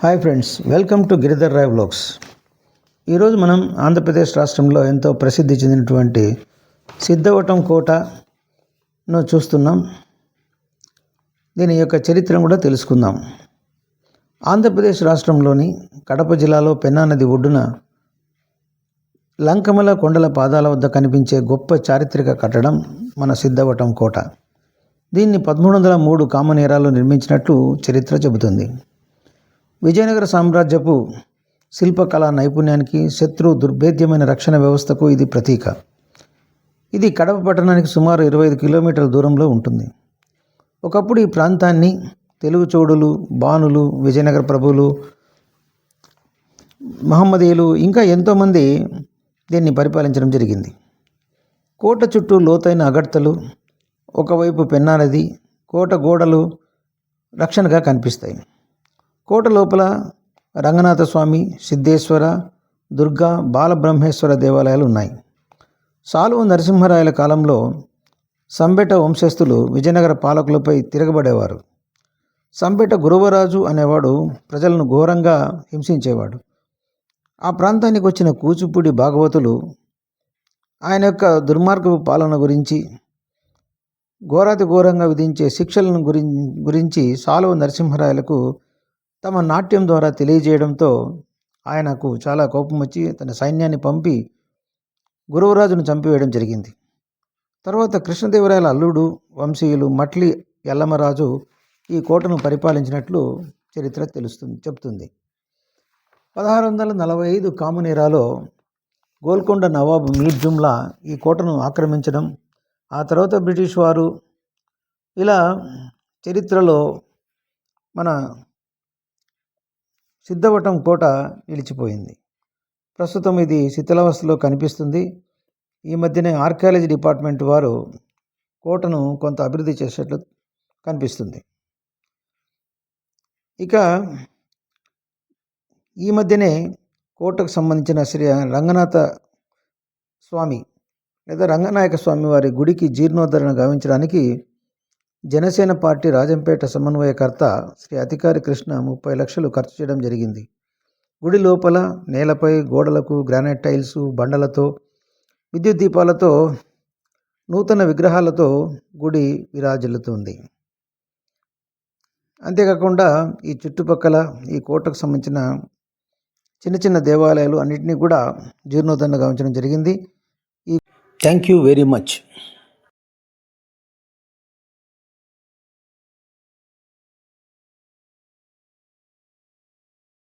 Hi friends welcome to Giridhar Roy blogs ఈరోజు మనం ఆంధ్రప్రదేశ్ రాష్ట్రంలో ఎంతో ప్రసిద్ధి చెందినటువంటి సిద్ధవటం కోటను చూస్తున్నాం. దీని యొక్క చరిత్రను కూడా తెలుసుకుందాం. ఆంధ్రప్రదేశ్ రాష్ట్రంలోని కడప జిల్లాలో పెన్నా నది ఒడ్డున లంకమల కొండల పాదాల వద్ద కనిపించే గొప్ప చారిత్రక కట్టడం మన సిద్ధవటం కోట. దీన్ని పదమూడు వందల మూడు కామన్ ఏరాలో నిర్మించినట్లు చరిత్ర చెబుతుంది. విజయనగర సామ్రాజ్యపు శిల్పకళా నైపుణ్యానికి శత్రు దుర్భేద్యమైన రక్షణ వ్యవస్థకు ఇది ప్రతీక. ఇది కడప పట్టణానికి సుమారు ఇరవై ఐదు కిలోమీటర్ల దూరంలో ఉంటుంది. ఒకప్పుడు ఈ ప్రాంతాన్ని తెలుగు చోడులు బాణులు విజయనగర ప్రభువులు మహమ్మదీయులు ఇంకా ఎంతోమంది దీన్ని పరిపాలించడం జరిగింది. కోట చుట్టూ లోతైన అగడ్తలు ఒకవైపు పెన్నా నది కోట గోడలు రక్షణగా కనిపిస్తాయి. కోట లోపల రంగనాథ స్వామి సిద్ధేశ్వర దుర్గా బాలబ్రహ్మేశ్వర దేవాలయాలు ఉన్నాయి. సాలువ నరసింహరాయల కాలంలో సంబెట వంశస్థులు విజయనగర పాలకులపై తిరగబడేవారు. సంబెట గురువరాజు అనేవాడు ప్రజలను ఘోరంగా హింసించేవాడు. ఆ ప్రాంతానికి వచ్చిన కూచిపూడి భాగవతులు ఆయన యొక్క దుర్మార్గపు పాలన గురించి ఘోరాతి ఘోరంగా విధించే శిక్షలను గురించి గురించి సాలువ నరసింహరాయలకు తమ నాట్యం ద్వారా తెలియజేయడంతో ఆయనకు చాలా కోపం వచ్చి తన సైన్యాన్ని పంపి గురువరాజును చంపివేయడం జరిగింది. తర్వాత కృష్ణదేవరాయల అల్లుడు వంశీయులు మట్లి ఎల్లమరాజు ఈ కోటను పరిపాలించినట్లు చరిత్ర తెలుస్తుంది చెప్తుంది పదహారు వందల నలభై ఐదు కామునేరాలో గోల్కొండ నవాబు మీర్ జుమ్లా ఈ కోటను ఆక్రమించడం ఆ తర్వాత బ్రిటిష్ వారు ఇలా చరిత్రలో మన సిద్ధవటం కోట నిలిచిపోయింది. ప్రస్తుతం ఇది శిథిలావస్థలో కనిపిస్తుంది. ఈ మధ్యనే ఆర్కియాలజీ డిపార్ట్మెంట్ వారు కోటను కొంత అభివృద్ధి చేసేట్లు కనిపిస్తుంది. ఇక ఈ మధ్యనే కోటకు సంబంధించిన శ్రీ రంగనాథ స్వామి లేదా రంగనాయక స్వామి వారి గుడికి జీర్ణోద్ధరణ గావించడానికి జనసేన పార్టీ రాజంపేట సమన్వయకర్త శ్రీ అధికారి కృష్ణ ముప్పై లక్షలు ఖర్చు చేయడం జరిగింది. గుడి లోపల నేలపై గోడలకు గ్రానైట్ టైల్స్ బండలతో విద్యుత్ దీపాలతో నూతన విగ్రహాలతో గుడి విరాజిల్లుతుంది. అంతేకాకుండా ఈ చుట్టుపక్కల ఈ కోటకు సంబంధించిన చిన్న చిన్న దేవాలయాలు అన్నింటినీ కూడా జీర్ణోద్ధరణ గావించడం జరిగింది. ఈ థ్యాంక్ యూ వెరీ మచ్